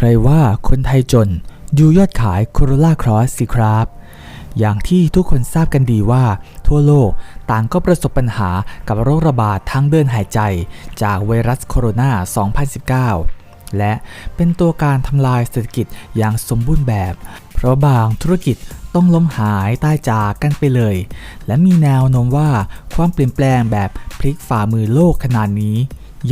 ใครว่าคนไทยจนดูยอดขาย Corolla Cross สิครับ อย่างที่ทุกคนทราบกันดีว่า ทั่วโลกต่างก็ประสบปัญหากับโรคระบาดทางเดินหายใจ จากไวรัสโคโรนา 2019 และเป็นตัวการทำลายเศรษฐกิจอย่างสมบูรณ์แบบ เพราะบางธุรกิจต้องล้มหายตายจากกันไปเลย และมีแนวโน้มว่าความเปลี่ยนแปลงแบบพลิกฝ่ามือโลกขนาดนี้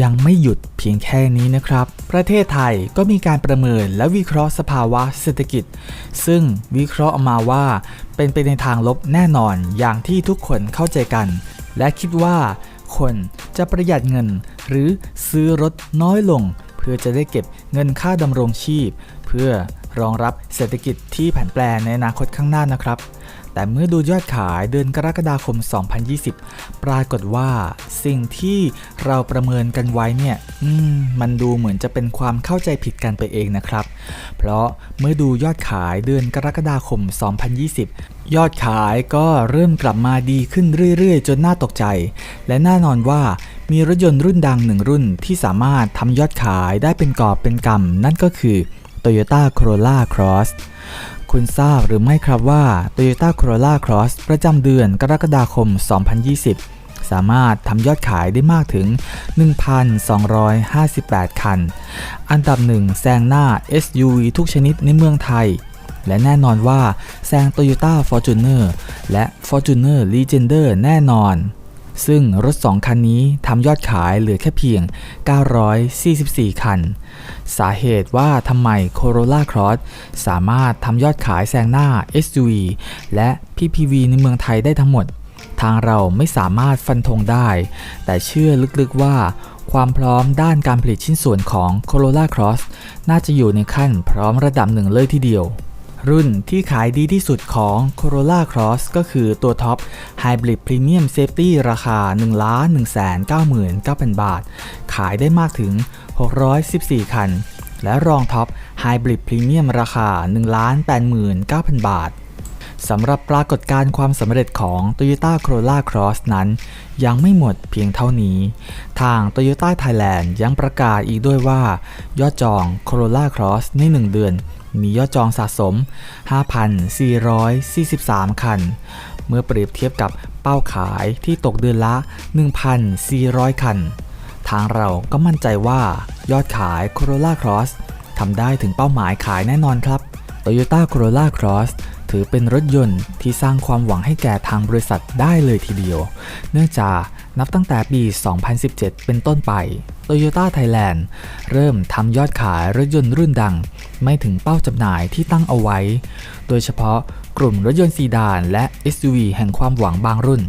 ยังไม่หยุดเพียงแค่นี้นะครับ ประเทศไทยก็มีการประเมินและวิเคราะห์สภาวะเศรษฐกิจ ซึ่งวิเคราะห์ออกมาว่า เป็นไปในทางลบแน่นอนอย่างที่ทุกคนเข้าใจกัน และคิดว่าคนจะประหยัดเงิน หรือซื้อรถน้อยลง เพื่อจะได้เก็บเงินค่าดำรงชีพ เพื่อรองรับเศรษฐกิจที่ผันแปรในอนาคตข้างหน้านะครับ แต่เมื่อดูยอดขายเดือนกรกฎาคม 2020 ปรากฏว่าสิ่งที่เราประเมินกันไว้เนี่ยมมันดูเหมือนจะเป็นความเข้าใจผิดกันไปเองนะครับ เพราะเมื่อดูยอดขายเดือนกรกฎาคม 2020ยอดขายก็เริ่มกลับมาดีขึ้นเรื่อยๆ จนน่าตกใจ และแน่นอนว่ามีรถยนต์รุ่นดังหนึ่งรุ่นที่สามารถทำยอดขายได้เป็นกอบเป็นกำนั่นก็คือ Toyota Corolla Cross คุณทราบหรือไม่ครับว่า Toyota Corolla Cross ประจำเดือนกรกฎาคม 2020 สามารถทำยอดขายได้มากถึง 1,258 คัน อันดับหนึ่งแซงหน้า SUV ทุกชนิดในเมืองไทย และแน่นอนว่าแซง Toyota Fortuner และ Fortuner Legender แน่นอน ซึ่งรถ 2 คันนี้ทำยอดขายเหลือแค่เพียง 944 คัน สาเหตุว่าทำไม Corolla Cross สามารถทำยอดขายแซงหน้า SUV และ PPV ในเมืองไทยได้ทั้งหมด ทางเราไม่สามารถฟันธงได้ แต่เชื่อลึกๆว่าความพร้อมด้านการผลิตชิ้นส่วนของ Corolla Cross น่าจะอยู่ในขั้นพร้อมระดับหนึ่งเลยทีเดียว รุ่นที่ขายดีที่สุดของ Corolla Cross ก็คือตัวท็อป Hybrid Premium Safety ราคา 1,199,000 บาท ขายได้มากถึง 614 คัน และรองท็อป Hybrid Premium ราคา 1,89,000 บาท สำหรับปรากฏการณ์ความสำเร็จของ Toyota Corolla Cross นั้นยังไม่หมดเพียงเท่านี้ ทาง Toyota Thailand ยังประกาศอีกด้วยว่า ยอดจอง Corolla Cross ใน 1 เดือน มียอดจองสะสม 5,443 คัน เมื่อเปรียบเทียบกับเป้าขายที่ตกเดือนละ 1,400 คัน ทางเราก็มั่นใจว่ายอดขาย Corolla Cross ทำได้ถึงเป้าหมายขายแน่นอนครับ Toyota Corolla Cross ถือเป็นรถยนต์ที่สร้างความหวังให้แก่ทางบริษัทได้เลยทีเดียว เนื่องจากนับตั้งแต่ปี 2017 เป็นต้นไป Toyota Thailand เริ่มทำยอดขายรถยนต์รุ่นดัง ไม่ถึงเป้าจำหน่ายที่ตั้งเอาไว้ โดยเฉพาะกลุ่มรถยนต์ซีดานและ SUV แห่งความหวังบางรุ่น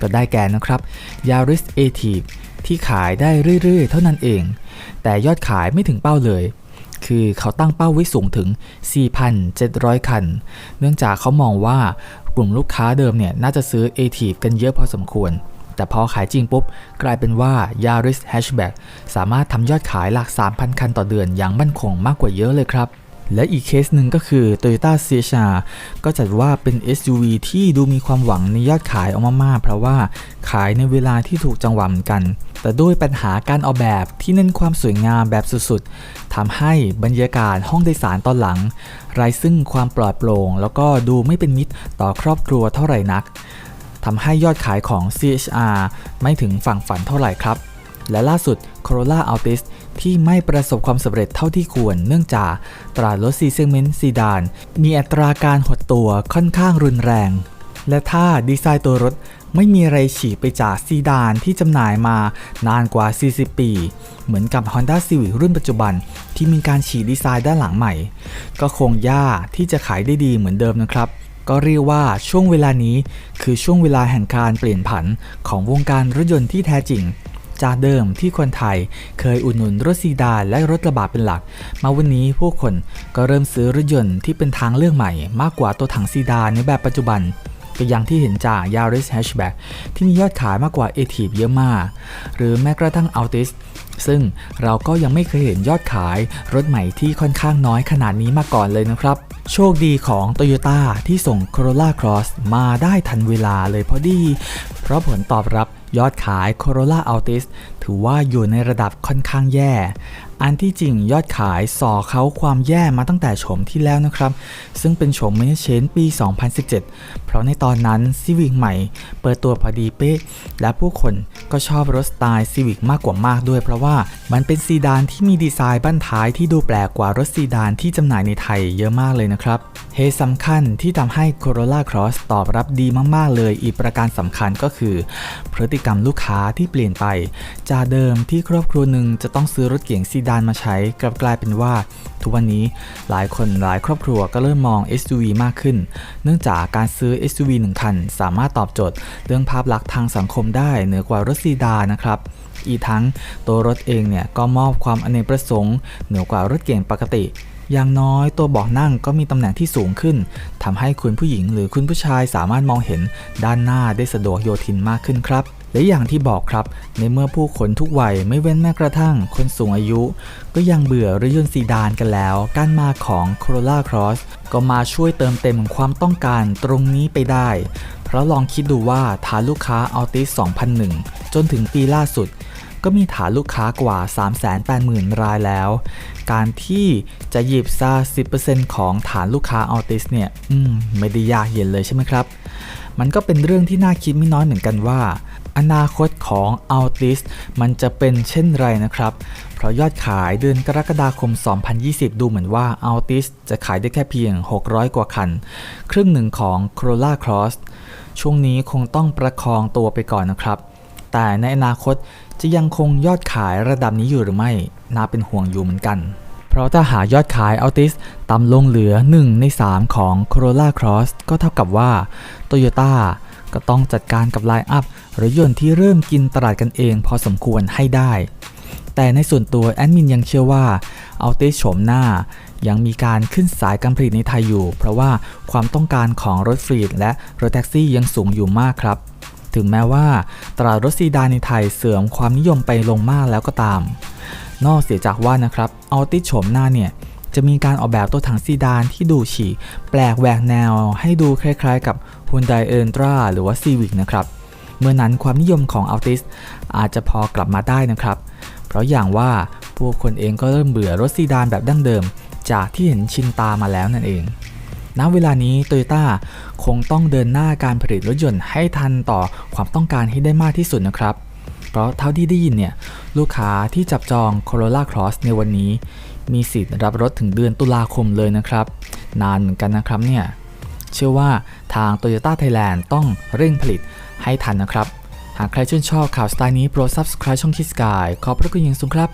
ก็ได้แก่นะครับ Yaris a t i v ที่ขายได้เรื่อยๆ เท่านั้นเอง แต่ยอดขายไม่ถึงเป้าเลย คือเขาตั้งเป้าไว้สูงถึง 4,700 คัน เนื่องจากเขามองว่ากลุ่มลูกค้าเดิมเนี่ยน่าจะซื้อ a t i v กันเยอะพอสมควร แต่พอขายจริงปุ๊บ กลายเป็นว่า Yaris Hatchback สามารถทำยอดขายหลัก 3,000 คันต่อเดือนอย่างมั่นคงมากกว่าเยอะเลยครับและอีกเคสหนึ่งก็คือ Toyota CHR ก็จัดว่าเป็น SUV ที่ดูมีความหวังในยอดขายออกมามาก เพราะว่าขายในเวลาที่ถูกจังหวะเหมือนกัน แต่ด้วยปัญหาการออกแบบที่เน้นความสวยงามแบบสุดๆทำให้บรรยากาศห้องโดยสารตอนหลังไร้ซึ่งความปลอดโปร่ง แล้วก็ดูไม่เป็นมิตรต่อครอบครัวเท่าไหร่นักทำให้ยอดขายของ CHR ไม่ถึงฝั่งฝันเท่าไหร่ครับ และล่าสุด Corolla Altis ที่ไม่ประสบความสำเร็จเท่าที่ควร เนื่องจากตราดรถ C Segment ซีดาน มีอัตราการหดตัวค่อนข้างรุนแรง และถ้าดีไซน์ตัวรถไม่มีอะไรฉีกไปจากซีดานที่จำหน่ายมานานกว่า 40 ปี เหมือนกับ Honda Civic รุ่นปัจจุบันที่มีการฉีกดีไซน์ด้านหลังใหม่ ก็คงยากที่จะขายได้ดีเหมือนเดิมนะครับ ก็เรียกว่าช่วงเวลานี้คือช่วงเวลาแห่งการเปลี่ยนผันของวงการรถยนต์ที่แท้จริงจากเดิมที่คนไทยเคยอุดหนุนรถซีดานและรถกระบะเป็นหลัก มาวันนี้ผู้คนก็เริ่มซื้อรถยนต์ที่เป็นทางเลือกใหม่ มากกว่าตัวถังซีดานในแบบปัจจุบัน ก็อย่างที่เห็นจาก Yaris Hatchback ที่มียอดขายมากกว่า a t i v เยอะมาก หรือแม้กระทั่ง Altis ซึ่งเราก็ยังไม่เคยเห็นยอดขายรถใหม่ที่ค่อนข้างน้อยขนาดนี้มาก่อนเลยนะครับ โชคดีของ Toyota ที่ส่ง Corolla Cross มาได้ทันเวลาเลยพอดี เพราะผลตอบรับ ยอดขาย Corolla Altis ถือว่าอยู่ในระดับค่อนข้างแย่ อันที่จริงยอดขายส่อเขาความแย่มาตั้งแต่โฉมที่แล้วนะครับ ซึ่งเป็นโฉมเมนเชนปี 2017 เพราะในตอนนั้น Civic ใหม่ เปิดตัวพอดีเป๊ะ และผู้คนก็ชอบรถสไตล์ Civic มากกว่ามากด้วย เพราะว่ามันเป็นซีดานที่มีดีไซน์บั้นท้ายที่ดูแปลกกว่ารถซีดานที่จำหน่ายในไทยเยอะมากเลยนะครับเหตุสำคัญที่ทำให้ Corolla Cross ตอบรับดีมาก ๆ เลย อีกประการสำคัญก็คือ พฤติกรรมลูกค้าที่เปลี่ยนไป จากเดิมที่ครอบครัวหนึ่งจะต้องซื้อรถเก๋งซีดานมาใช้กลับกลายเป็นว่า ทุกวันนี้หลายคนหลายครอบครัวก็เริ่มมอง SUV มากขึ้น เนื่องจากการซื้อ SUV หนึ่งคัน สามารถตอบโจทย์ เรื่องภาพลักษณ์ทางสังคมได้เหนือกว่ารถซีดานนะครับอีกทั้งตัวรถเองเนี่ยก็มอบความอเนกประสงค์เหนือกว่ารถเก๋งปกติ อย่างน้อยตัวเบาะนั่งก็มีตำแหน่งที่สูงขึ้นทำให้คุณผู้หญิงหรือคุณผู้ชายสามารถมองเห็นด้านหน้าได้สะดวกโยทินมากขึ้นครับ และอย่างที่บอกครับ ในเมื่อผู้คนทุกวัยไม่เว้นแม้กระทั่งคนสูงอายุ ก็ยังเบื่อรถยนต์ซีดานกันแล้ว การมาของ Corolla Cross ก็มาช่วยเติมเต็มความต้องการตรงนี้ไปได้ เพราะลองคิดดูว่าฐานลูกค้า Altis 2001 จนถึงปีล่าสุดก็มีฐานลูกค้ากว่า 380,000 รายแล้ว การที่จะหยิบซา10%ของฐานลูกค้า Altis เนี่ย อืม ไม่ได้ยากเย็นเลยใช่ไหมครับ มันก็เป็นเรื่องที่น่าคิดไม่น้อยเหมือนกันว่า อนาคตของ Altis มันจะเป็นเช่นไรนะครับ เพราะยอดขายเดือนกรกฎาคม 2020 ดูเหมือนว่า Altis จะขายได้แค่เพียง 600 กว่าคัน ครึ่งหนึ่งของ Corolla Cross ช่วงนี้คงต้องประคองตัวไปก่อนนะครับ แต่ในอนาคตจะยังคงยอดขายระดับนี้อยู่หรือไม่ น่าเป็นห่วงอยู่เหมือนกัน เพราะถ้าหายอดขาย Altis ต่ำลงเหลือ 1 ใน 3 ของ Corolla Cross ก็เท่ากับว่า Toyota ก็ต้องจัดการกับไลน์อัพรถยนต์ที่เริ่มกินตลาดกันเองพอสมควรให้ได้ แต่ในส่วนตัวแอดมินยังเชื่อว่า Altis โฉมหน้า ยังมีการขึ้นสายการผลิตในไทยอยู่ เพราะว่าความต้องการของรถฟรีดและรถแท็กซี่ยังสูงอยู่มากครับ ถึงแม้ว่าตลาดรถซีดานในไทยเสื่อมความนิยมไปลงมากแล้วก็ตาม นอกเสียจากว่านะครับเอัลติโฉมหน้าเนี่ย จะมีการออกแบบตัวถังซีดานที่ดูฉีกแปลกแหวกแนว ให้ดูคล้ายๆ กับ Hyundai Elantra หรือว่า Civic นะครับ เมื่อนั้นความนิยมของ Altis อาจจะพอกลับมาได้นะครับ เพราะอย่างว่าผู้คนเองก็เริ่มเบื่อรถซีดานแบบดั้งเดิม จากที่เห็นชินตามาแล้วนั่นเองณเวลานี้โตโยต้าคงต้องเดินหน้าการผลิตรถยนต์ให้ทันต่อความต้องการให้ได้มากที่สุดนะครับ เพราะเท่าที่ได้ยินเนี่ย ลูกค้าที่จับจอง Corolla Cross ในวันนี้ มีสิทธิ์รับรถถึงเดือนตุลาคมเลยนะครับ นานเหมือนกันนะครับเนี่ย เชื่อว่าทาง Toyota Thailand ต้องเร่งผลิตให้ทันนะครับ หากใครชื่นชอบข่าวสไตล์นี้โปรด subscribe ช่องคิสกายขอบพระคุณอย่างสูงครับ